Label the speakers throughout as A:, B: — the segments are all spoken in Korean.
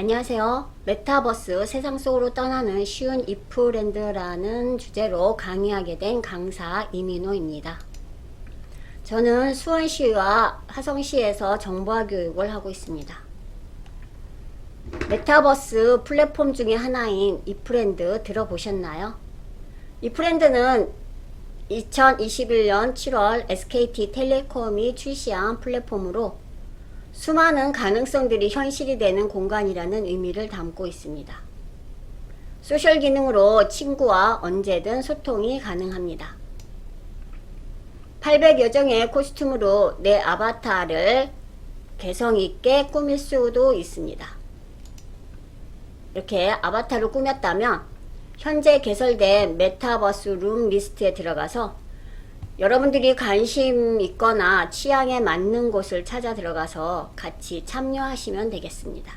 A: 안녕하세요. 메타버스 세상 속으로 떠나는 쉬운 이프랜드라는 주제로 강의하게 된 강사 이민호입니다. 저는 수원시와 화성시에서 정보화 교육을 하고 있습니다. 메타버스 플랫폼 중에 하나인 이프랜드 들어보셨나요? 이프랜드는 2021년 7월 SKT 텔레콤이 출시한 플랫폼으로 수많은 가능성들이 현실이 되는 공간이라는 의미를 담고 있습니다. 소셜 기능으로 친구와 언제든 소통이 가능합니다. 800여 종의 코스튬으로 내 아바타를 개성있게 꾸밀 수도 있습니다. 이렇게 아바타를 꾸몄다면 현재 개설된 메타버스 룸 리스트에 들어가서 여러분들이 관심 있거나 취향에 맞는 곳을 찾아 들어가서 같이 참여하시면 되겠습니다.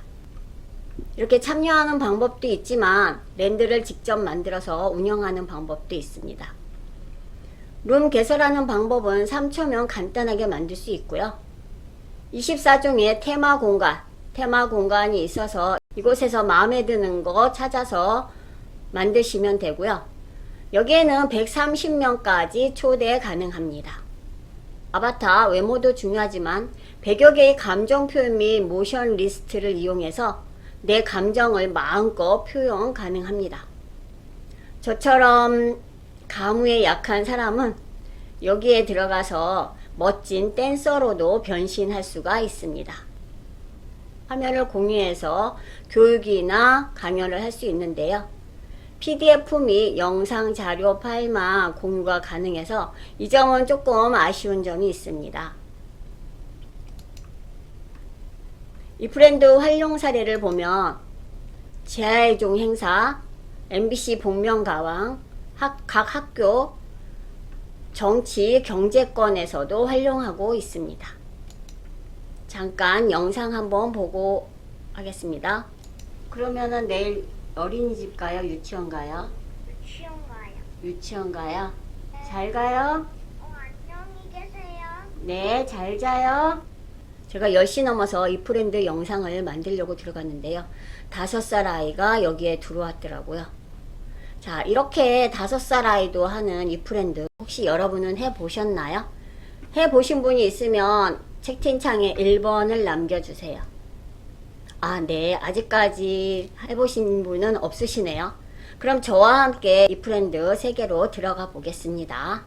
A: 이렇게 참여하는 방법도 있지만 랜드를 직접 만들어서 운영하는 방법도 있습니다. 룸 개설하는 방법은 3초면 간단하게 만들 수 있고요. 24종의 테마 공간, 테마 공간이 있어서 이곳에서 마음에 드는 거 찾아서 만드시면 되고요. 여기에는 130명까지 초대 가능합니다. 아바타 외모도 중요하지만 100여 개의 감정 표현 및 모션 리스트를 이용해서 내 감정을 마음껏 표현 가능합니다. 저처럼 가무에 약한 사람은 여기에 들어가서 멋진 댄서로도 변신할 수가 있습니다. 화면을 공유해서 교육이나 강연을 할 수 있는데요. PDF 및 영상 자료 파일만 공유가 가능해서 이 점은 조금 아쉬운 점이 있습니다. 이 브랜드 활용 사례를 보면 재활종 행사, MBC 복면가왕, 학, 각 학교, 정치, 경제권에서도 활용하고 있습니다. 잠깐 영상 한번 보고 하겠습니다. 그러면은 내일 어린이집 가요? 유치원 가요?
B: 유치원 가요.
A: 유치원 가요? 잘 가요?
B: 어, 안녕히 계세요.
A: 네, 잘 자요. 제가 10시 넘어서 이 프렌드 영상을 만들려고 들어갔는데요. 다섯 살 아이가 여기에 들어왔더라고요. 자, 이렇게 다섯 살 아이도 하는 이 프렌드 혹시 여러분은 해보셨나요? 해보신 분이 있으면 채팅창에 1번을 남겨주세요. 아, 네. 아직까지 해보신 분은 없으시네요. 그럼 저와 함께 이 프렌드 세계로 들어가 보겠습니다.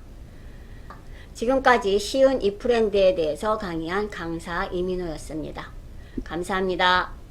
A: 지금까지 쉬운 이 프렌드에 대해서 강의한 강사 이민호였습니다. 감사합니다.